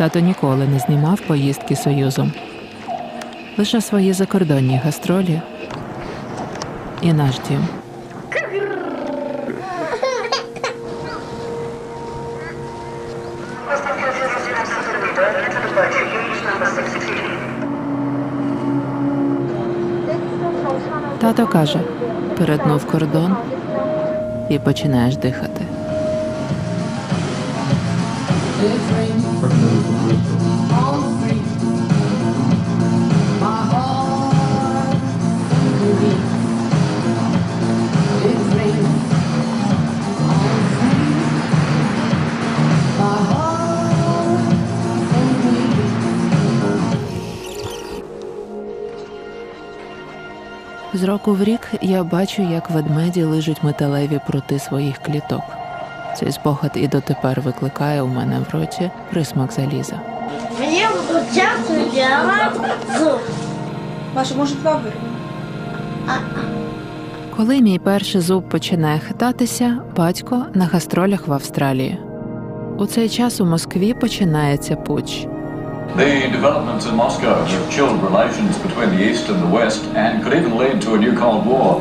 Тато ніколи не знімав поїздки Союзом. Лише свої закордонні гастролі і наш дім. Тато каже: перетнув кордон і починаєш дихати. З року в рік я бачу, як ведмеді лижуть металеві прути своїх кліток. Цей спогад і дотепер викликає у мене в роті присмак заліза. Будут часто делать зуб. Маша, может, два вырвем? Коли мій перший зуб починає хитатися, батько на гастролях в Австралії. У цей час у Москві починається путч. The developments in Moscow have chilled relations between the East and the West and could even lead to a new Cold War.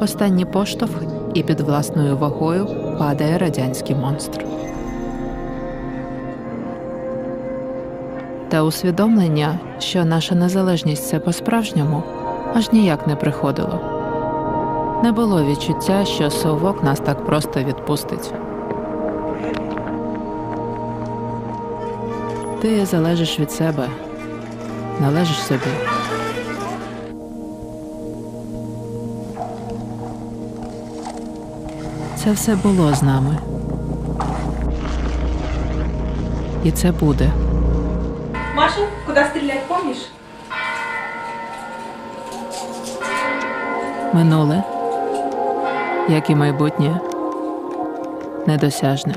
Останній поштовх, і під власною вагою падає радянський монстр. Та усвідомлення, що наша незалежність це по-справжньому, аж ніяк не приходило. Не було відчуття, що совок нас так просто відпустить. Ти залежиш від себе, належиш собі. Це все було з нами. І це буде. Маша, куди стріляти, помніш? Минуле, як і майбутнє, недосяжне.